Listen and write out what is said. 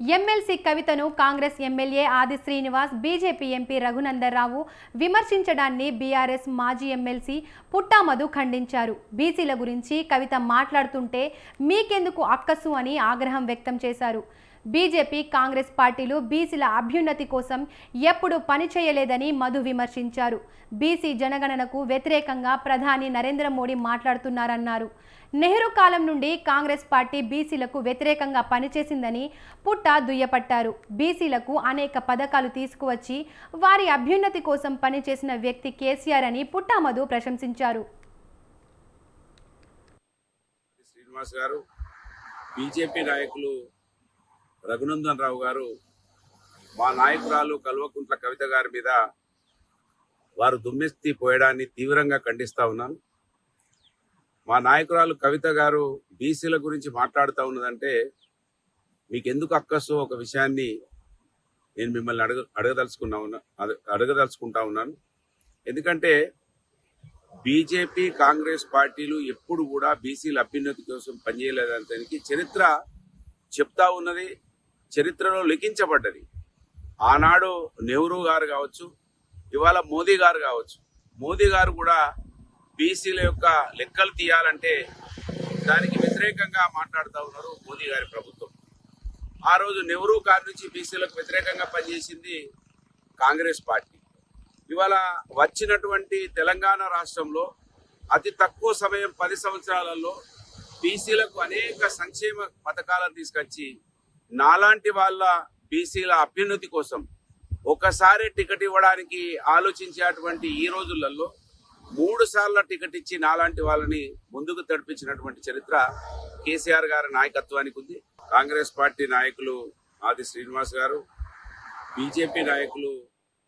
MLC కవితను Congress MLA Adi Srinivas BJP MP Raghunandan Rao విమర్శించడాన్ని BRS మాజీ MLC Putta Madhu ఖండించారు. బీసీల గురించి కవిత మాట్లాడుతుంటే మీకెందుకు అక్కసు అని ఆగ్రహం వ్యక్తం చేశారు. బీజేపీ కాంగ్రెస్ పార్టీలు బీసీల అభ్యున్నతి కోసం ఎప్పుడు పనిచేయలేదని మధు విమర్శించారు. బీసీ జనగణనకు వ్యతిరేకంగా ప్రధాని నరేంద్ర మోడీ మాట్లాడుతున్నారన్నారు. నెహ్రూ కాలం నుండి కాంగ్రెస్ పార్టీ బీసీలకు వ్యతిరేకంగా పనిచేసిందని పుట్ట దుయ్యపట్టారు. బీసీలకు అనేక పథకాలు తీసుకువచ్చి వారి అభ్యున్నతి కోసం పనిచేసిన వ్యక్తి కేసీఆర్ అని పుట్టామధు ప్రశంసించారు. శ్రీనివాస్ గారు బీజేపీ నాయకులు రఘునందన్ రావు గారు మా నాయకురాలు కల్వకుంట్ల కవిత గారి మీద వారు దుమ్మెత్తి పోయడాన్ని తీవ్రంగా ఖండిస్తా ఉన్నాను. మా నాయకురాలు కవిత గారు బీసీల గురించి మాట్లాడుతూ ఉన్నదంటే మీకు ఎందుకు అక్కసు ఒక విషయాన్ని నేను మిమ్మల్ని అడగ అడగదలుచుకున్నా ఉన్నా అడగదలుచుకుంటా ఉన్నాను. ఎందుకంటే బీజేపీ కాంగ్రెస్ పార్టీలు ఎప్పుడు కూడా బీసీల అభ్యున్నతి కోసం పనిచేయలేదని దానికి చరిత్ర చెప్తా ఉన్నది. చరిత్రలో లిఖించబడ్డది. ఆనాడు నెహ్రూ గారు కావచ్చు ఇవాళ మోదీ గారు కావచ్చు. మోదీ గారు కూడా బీసీల యొక్క లెక్కలు తీయాలంటే దానికి వ్యతిరేకంగా మాట్లాడుతూ ఉన్నారు మోదీ గారి ప్రభుత్వం. ఆ రోజు నెహ్రూ గారి నుంచి బీసీలకు వ్యతిరేకంగా పనిచేసింది కాంగ్రెస్ పార్టీ. ఇవాళ వచ్చినటువంటి తెలంగాణ రాష్ట్రంలో అతి తక్కువ సమయం పది సంవత్సరాలలో బీసీలకు అనేక సంక్షేమ పథకాలను తీసుకొచ్చి నాలాంటి వాళ్ళ బీసీల అభ్యున్నతి కోసం ఒకసారి టికెట్ ఇవ్వడానికి ఆలోచించేటువంటి ఈ రోజులలో మూడు సార్ల టికెట్ ఇచ్చి నాలాంటి వాళ్ళని ముందుకు తడిపించినటువంటి చరిత్ర కేసీఆర్ గారి నాయకత్వానికి ఉంది. కాంగ్రెస్ పార్టీ నాయకులు ఆది శ్రీనివాస్ గారు బీజేపీ నాయకులు